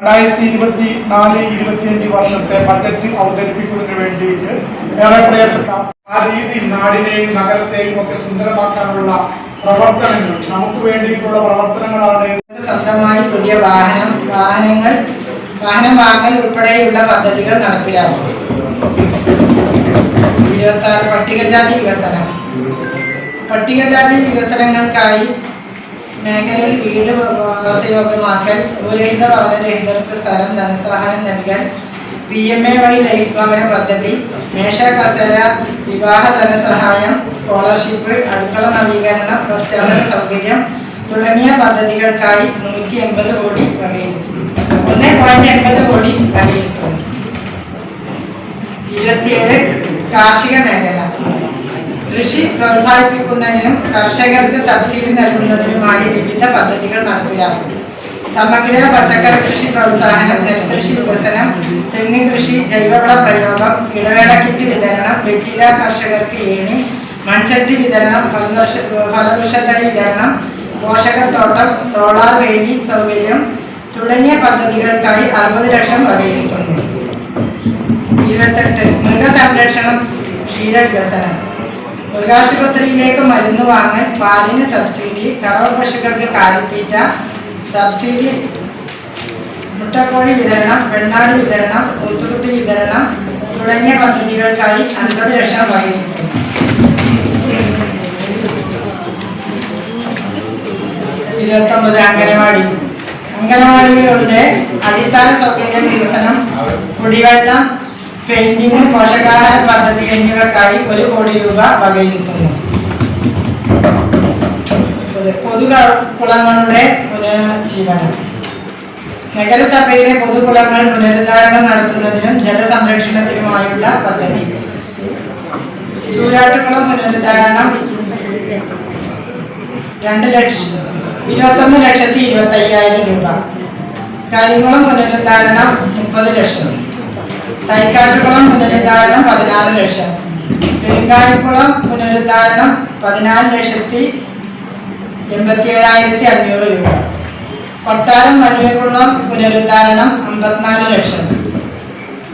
രണ്ടായിരത്തി ഇരുപത്തി നാല് ഇരുപത്തിയഞ്ച് വർഷത്തെ ബജറ്റ് അവതരിപ്പിക്കുന്നതിന് വേണ്ടിയിട്ട് ഏറെ പ്രിയപ്പെട്ട ആ രീതിയിൽ നാടിനെയും നഗരത്തെയും ഒക്കെ സുന്ദരമാക്കാനുള്ള പ്രവർത്തനങ്ങൾ നമുക്ക് വേണ്ടിയിട്ടുള്ള പ്രവർത്തനങ്ങളാണ് സ്വന്തമായി പുതിയ വാഹനം വാഹനങ്ങൾ വാഹനം വാങ്ങൽ ഉൾപ്പെടെയുള്ള പദ്ധതികൾ നടപ്പിലാക്കും. ഇരുപത്തി പട്ടികജാതി വികസനം. പട്ടികജാതി വികസനങ്ങൾക്കായി മേഖലയിൽ വീട് വാസയോഗ്യമാക്കൽ ഭൂരഹിത ഭവനരഹിതർക്ക് സ്ഥലം ധനസഹായം നൽകൽ P M A Y life ഭവന പദ്ധതി മേശ കസേര വിവാഹ ധനസഹായം സ്കോളർഷിപ്പ് അടുക്കള നവീകരണം പശ്ചാത്തല സൗകര്യം തുടങ്ങിയ പദ്ധതികൾക്കായി നൂറ്റി എൺപത് കോടി വകയിരുത്തി ഒന്ന് പോയിന്റ് എൺപത് കോടി വകയിരുത്തും ഇരുപത്തിയേഴ് കാർഷിക മേഖല. കൃഷി പ്രോത്സാഹിപ്പിക്കുന്നതിനും കർഷകർക്ക് സബ്സിഡി നൽകുന്നതിനുമായി വിവിധ പദ്ധതികൾ നടപ്പിലാക്കും. സമഗ്ര പച്ചക്കറി കൃഷി പ്രോത്സാഹനം നെൽകൃഷി വികസനം തെങ്ങ് കൃഷി ജൈവവള പ്രയോഗം ഇടവേള കിറ്റ് വിതരണം വെറ്റില കർഷകർക്ക് ഏണി മൺചട്ടി വിതരണം ഫലവൃക്ഷ ഫലവൃക്ഷത്തൈ വിതരണം പോഷകത്തോട്ടം സോളാർ വേലി സൗകര്യം തുടങ്ങിയ പദ്ധതികൾക്കായി അറുപത് ലക്ഷം വകയിരുത്തുന്നു. ഇരുപത്തെട്ട് മൃഗസംരക്ഷണം ക്ഷീരവികസനം. മൃഗാശുപത്രിയിലേക്ക് മരുന്ന് വാങ്ങൽ പാലിന് സബ്സിഡി കറവ പശുക്കൾക്ക് കാലിത്തീറ്റ സബ്സിഡി മുട്ടക്കോഴി വിതരണം വെണ്ണാട് വിതരണം ഊത്തുകുട്ടി വിതരണം തുടങ്ങിയ പദ്ധതികൾക്കായി അൻപത് ലക്ഷം വകയിൽ ഇരുപത്തൊമ്പത് അംഗനവാടി. അംഗനവാടികളുടെ അടിസ്ഥാന സൗകര്യ വികസനം കുടിവെള്ളം പെയിന്റിംഗ് പോഷകാഹാര പദ്ധതി എന്നിവക്കായി ഒരു കോടി രൂപ വകയിരുത്തുന്നു. പൊതു കുളങ്ങളുടെ പുനരുജ്ജീവനം. നഗരസഭയിലെ പൊതുകുളങ്ങൾ പുനരുദ്ധാരണം നടത്തുന്നതിനും ജലസംരക്ഷണത്തിനുമായുള്ള പദ്ധതി. ചൂരാട്ടുകുളം പുനരുദ്ധാരണം രണ്ട് ലക്ഷം ഇരുപത്തൊന്ന് ലക്ഷത്തി ഇരുപത്തി അയ്യായിരം രൂപ. കരിങ്കുളം പുനരുദ്ധാരണം മുപ്പത് ലക്ഷം. തൈക്കാട്ടുകുളം പുനരുദ്ധാരണം പതിനാറ് ലക്ഷം. പെരുങ്കാലിക്കുളം പുനരുദ്ധാരണം പതിനാല് ലക്ഷത്തി എൺപത്തി ഏഴായിരത്തി അഞ്ഞൂറ് രൂപ. കൊട്ടാരം വലിയകുളം പുനരുദ്ധാരണം അമ്പത്തിനാല് ലക്ഷം.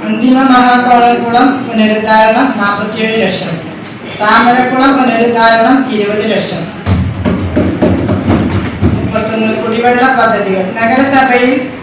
അന്തിമ മഹാകോളൻകുളം പുനരുദ്ധാരണം നാൽപ്പത്തിയേഴ് ലക്ഷം. താമരക്കുളം പുനരുദ്ധാരണം ഇരുപത് ലക്ഷം. മുപ്പത്തൊന്ന് കുടിവെള്ള പദ്ധതികൾ. നഗരസഭയിൽ